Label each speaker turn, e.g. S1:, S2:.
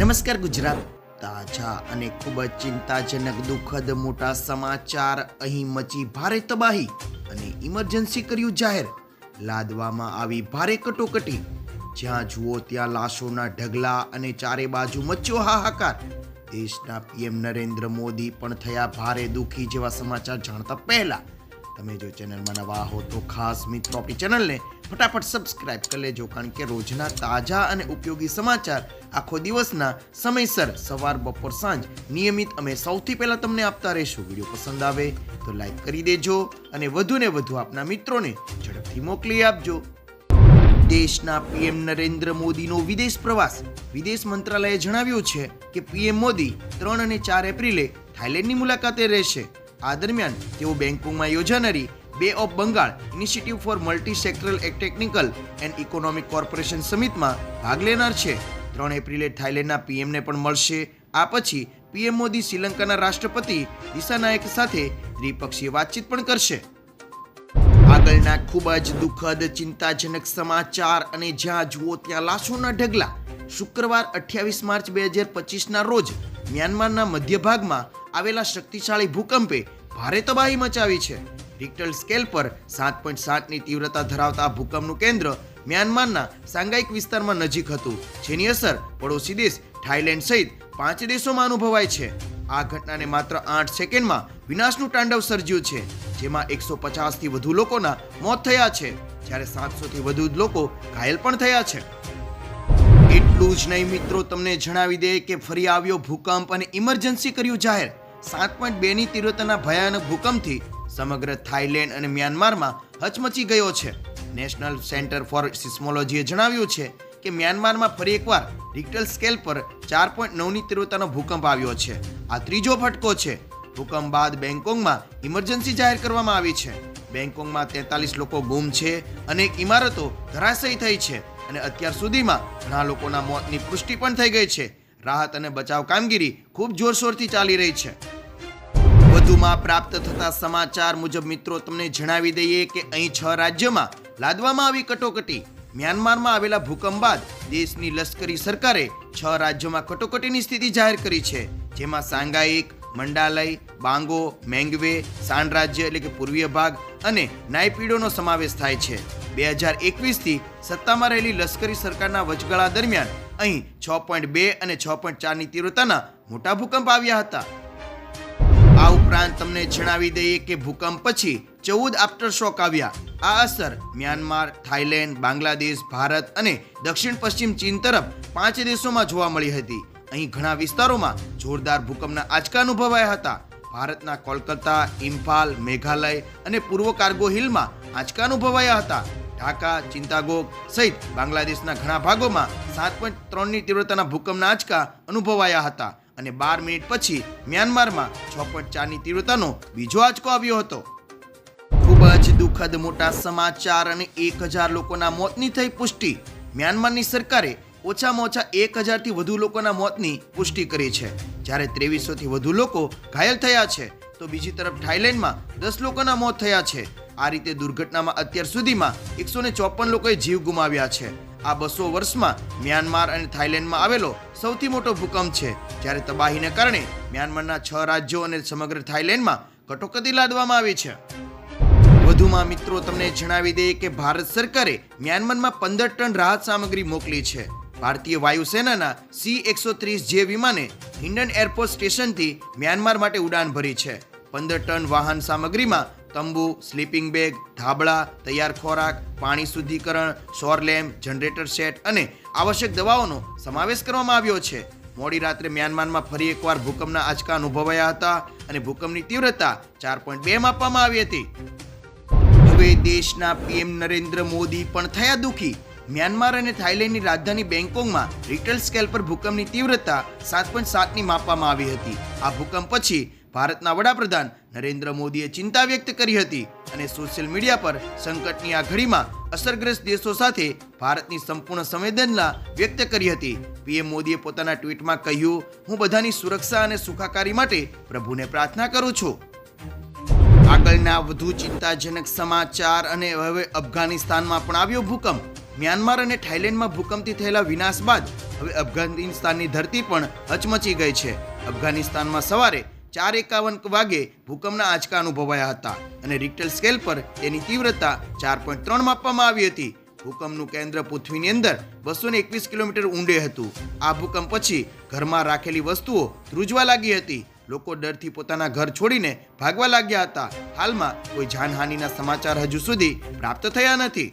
S1: નમસ્કાર ગુજરાત. તાજા અને ખૂબ જ ચિંતાજનક, દુઃખદ, મોટા સમાચાર અહીં મચી ભારે તબાહી અને ઇમરજન્સી કર્યું જાહેર. લાદવામાં આવી ભારે કટોકટી. જ્યાં જુઓ ત્યાં લાશોના ઢગલા અને ચારે બાજુ મચ્યો હાહાકાર. દેશના પીએમ નરેન્દ્ર મોદી પણ થયા ભારે દુઃખી જેવા સમાચાર જાણતા પહેલા તમે જો ચેનલમાં નવા હો તો ખાસ મિત પ્રોપર્ટી ચેનલને ફટાફટ સબસ્ક્રાઇબ કરી લેજો, કારણ કે રોજના તાજા અને ઉપયોગી સમાચાર આખો દિવસના સમયસર સવાર, બપોર, સાંજ નિયમિત અમે સૌથી પહેલાં તમને આપતા રહીશું. વીડિયો પસંદ આવે તો લાઈક કરી દેજો અને વધુને વધુ આપના મિત્રોને ઝડપથી મોકલી આપજો. દેશના પીએમ નરેન્દ્ર મોદીનો વિદેશ પ્રવાસ. વિદેશ મંત્રાલયે જણાવ્યું છે કે પીએમ મોદી ત્રણ અને ચાર એપ્રિલે થાઇલેન્ડની મુલાકાતે રહેશે. આ દરમિયાન તેઓ બેંકોકમાં યોજાનારી bay of Bengal initiative for multi sectoral technical and economic corporation સમિટમાં ભાગ લેનાર છે. ત્રણ એપ્રિલે થાઇલેન્ડના પીએમને પણ મળશે. આ પછી પીએમ મોદી શ્રીલંકાના રાષ્ટ્રપતિ દિશાનાયક સાથે દ્વિપક્ષીય વાતચીત પણ કરશે. આગળના ખૂબ જ દુઃખદ, ચિંતાજનક સમાચાર અને જ્યાં જુઓ ત્યાં લાશોના ઢગલા. શુક્રવાર અઠ્યાવીસ માર્ચ બે હજાર પચીસના રોજ મ્યાનમારના મધ્ય ભાગમાં આવેલા શક્તિશાળી ભૂકંપે ભારે તબાહી મચાવી છે. રિક્ટર સ્કેલ પર સાત પોઈન્ટ સાતની તીવ્રતા ધરાવતા આ ભૂકંપનું કેન્દ્ર મ્યાનમારના સાંગાઈક વિસ્તારમાં નજીક હતું, જેની અસર પડોશી દેશ થાઇલેન્ડ સહિત પાંચ દેશોમાં અનુભવાય છે. આ ઘટનાને માત્ર આઠ સેકન્ડમાં વિનાશનું તાંડવ સર્જ્યું છે, જેમાં એકસો પચાસથી વધુ લોકોના મોત થયા છે. જ્યારે સાતસોથી વધુ લોકો ઘાયલ પણ થયા છે. એટલું જ નહીં મિત્રો, તમને જણાવી દે કે ફરી આવ્યો ભૂકંપ અને ઇમરજન્સી કર્યું જાહેર. સાત પોઈન્ટ બેની તીવ્રતાના ભયાનક ભૂકંપથી સમગ્ર થાઇલેન્ડ અને મ્યાનમારમાં હચમચી ગયો છે. નેશનલ સેન્ટર ફોર સિસ્મોલોજીએ જણાવ્યું છે કે મ્યાનમારમાં ફરી એકવાર રિક્ટર સ્કેલ પર ચાર પોઈન્ટ નવની તીવ્રતાનો ભૂકંપ આવ્યો છે. આ ત્રીજો ફટકો છે. ભૂકંપ બાદ બેંગકોંગમાં ઇમરજન્સી જાહેર કરવામાં આવી છે. બેંગકોંગમાં તેતાલીસ લોકો ગુમ છે અને ઇમારતો ધરાશયી થઈ છે. અને અત્યાર સુધીમાં ઘણા લોકોના મોતની પુષ્ટિ પણ થઈ ગઈ છે. રાહત અને બચાવ કામગીરી ખૂબ જોરશોરથી ચાલી રહી છે. વધુમાં પ્રાપ્ત થતા સમાચાર મુજબ મિત્રો, તમને જણાવી દઈએ કે અહીં છ રાજ્યોમાં લાદવામાં આવી કટોકટી. મ્યાનમારમાં આવેલા ભૂકંપ બાદ દેશની લશ્કરી સરકારે છ રાજ્યોમાં કટોકટીની સ્થિતિ જાહેર કરી છે. જેમાં સાંગાઈક મંડાલય, બાંગો, મેંગવે સાન રાજ્ય એટલે કે પૂર્વીય ભાગ અને નાયપીડોનો સમાવેશ થાય છે. બે હજાર એકવીસથી સત્તામાં રહેલી લશ્કરી સરકારના વચગાળા દરમિયાન અહીં છ પોઈન્ટ બે અને છ પોઈન્ટ ચારની તીવ્રતાના મોટા ભૂકંપ આવ્યા હતા. આ ઉપરાંત તમને જણાવી દઈએ કે ભૂકંપ પછી ચૌદ આફ્ટર શોક આવ્યા. આ અસર મ્યાનમાર, થાઇલેન્ડ, બાંગ્લાદેશ, ભારત અને દક્ષિણ પશ્ચિમ ચીન તરફ પાંચ દેશોમાં જોવા મળી હતી. અહીં ઘણા વિસ્તારોમાં જોરદાર ભૂકંપના આંચકા અનુભવાયા હતા. ભારતના કોલકાતા, ઇમ્ફાલ, મેઘાલય અને પૂર્વ કાર્ગો હિલમાં આંચકા અનુભવાયા હતા. ઢાકા ચિંતાગોગ સહિત બાંગ્લાદેશના ઘણા ભાગોમાં સાત પોઈન્ટ ત્રણની તીવ્રતાના ભૂકંપના આંચકા અનુભવાયા હતા અને બાર મિનિટ પછી મ્યાનમારમાં છ પોઈન્ટ ચારની તીવ્રતાનો બીજો આંચકો આવ્યો હતો. ખૂબ જ દુઃખદ મોટા સમાચાર અને એક હજાર લોકોના મોતની થઈ પુષ્ટિ મ્યાનમારની સરકારે ઓછામાં ઓછા એક હજારથી વધુ લોકોના મોતની પુષ્ટિ કરી છે. જ્યારે ત્રેવીસોથી વધુ લોકો ઘાયલ થયા છે, તો બીજી તરફ થાઇલેન્ડમાં દસ લોકોના મોત થયા છે. આ રીતે દુર્ઘટનામાં અત્યાર સુધીમાં એકસો ને ચોપન લોકોએ જીવ ગુમાવ્યા છે. આ બસો વર્ષમાં મ્યાનમાર અને થાઇલેન્ડમાં આવેલો સૌથી મોટો ભૂકંપ છે. જ્યારે તબાહીને કારણે મ્યાનમારના છ રાજ્યો અને સમગ્ર થાઇલેન્ડમાં કટોકટી લાદવામાં આવી છે. વધુમાં મિત્રો, તમને જણાવી દઈએ કે ભારત સરકારે મ્યાનમારમાં પંદર ટન રાહત સામગ્રી મોકલી છે. ભારતીય વાયુસેનાના સી એકસો ત્રીસ જે વિમાને હિન્ડન એરપોર્ટ સ્ટેશનથી મ્યાનમાર માટે ઉડાન ભરી છે. પંદર ટન વાહન સામગ્રીમાં તંબુ, સ્લીપિંગ બેગ, ધાબળા, તૈયાર ખોરાક, પાણી શુદ્ધિકરણ સોર લેમ્પ જનરેટર સેટ અને આવશ્યક દવાઓનો સમાવેશ કરવામાં આવ્યો છે. મોડી રાત્રે મ્યાનમારમાં ફરી એકવાર ભૂકંપના આંચકા અનુભવાયા હતા અને ભૂકંપની તીવ્રતા ચાર પોઈન્ટ બે માપવામાં આવી હતી. હવે દેશના પીએમ નરેન્દ્ર મોદી પણ થયા દુખી. મ્યાનમાર અને થાઇલેન્ડની રાજધાની બેંગકોંગમાં રિક્ટર સ્કેલ પર ભૂકંપની તીવ્રતા સાત પોઈન્ટ સાતની માપવામાં આવી હતી. આ ભૂકંપ પછી ભારતના વડાપ્રધાન નરેન્દ્ર મોદીએ ચિંતા વ્યક્ત કરી હતી અને સોશિયલ મીડિયા પર સંકટની આ ઘડીમાં અસરગ્રસ્ત દેશો સાથે ભારતની સંપૂર્ણ સંવેદના વ્યક્ત કરી હતી. પીએમ મોદીએ પોતાના ટ્વીટમાં કહ્યું, હું બધાની સુરક્ષા અને સુખાકારી માટે પ્રભુને પ્રાર્થના કરું છું. આગળના વધુ ચિંતાજનક સમાચાર અને હવે અફઘાનિસ્તાનમાં પણ આવ્યો ભૂકંપ. મ્યાનમાર અને થાઇલેન્ડમાં ભૂકંપથી થયેલા વિનાશ બાદ હવે અફઘાનિસ્તાનની ધરતી પણ હચમચી ગઈ છે. અફઘાનિસ્તાનમાં સવારે ચાર એકાવન વાગે ભૂકંપના આંચકા અનુભવાયા હતા અને રિક્ટર સ્કેલ પર તેની તીવ્રતા ચાર પોઈન્ટ ત્રણ માપવામાં આવી હતી. ભૂકંપનું કેન્દ્ર પૃથ્વીની અંદર બસો એકવીસ કિલોમીટર ઊંડે હતું. આ ભૂકંપ પછી ઘરમાં રાખેલી વસ્તુઓ ધ્રુજવા લાગી હતી. લોકો ડરથી પોતાના ઘર છોડીને ભાગવા લાગ્યા હતા. હાલમાં કોઈ જાનહાનિના સમાચાર હજુ સુધી પ્રાપ્ત થયા નથી.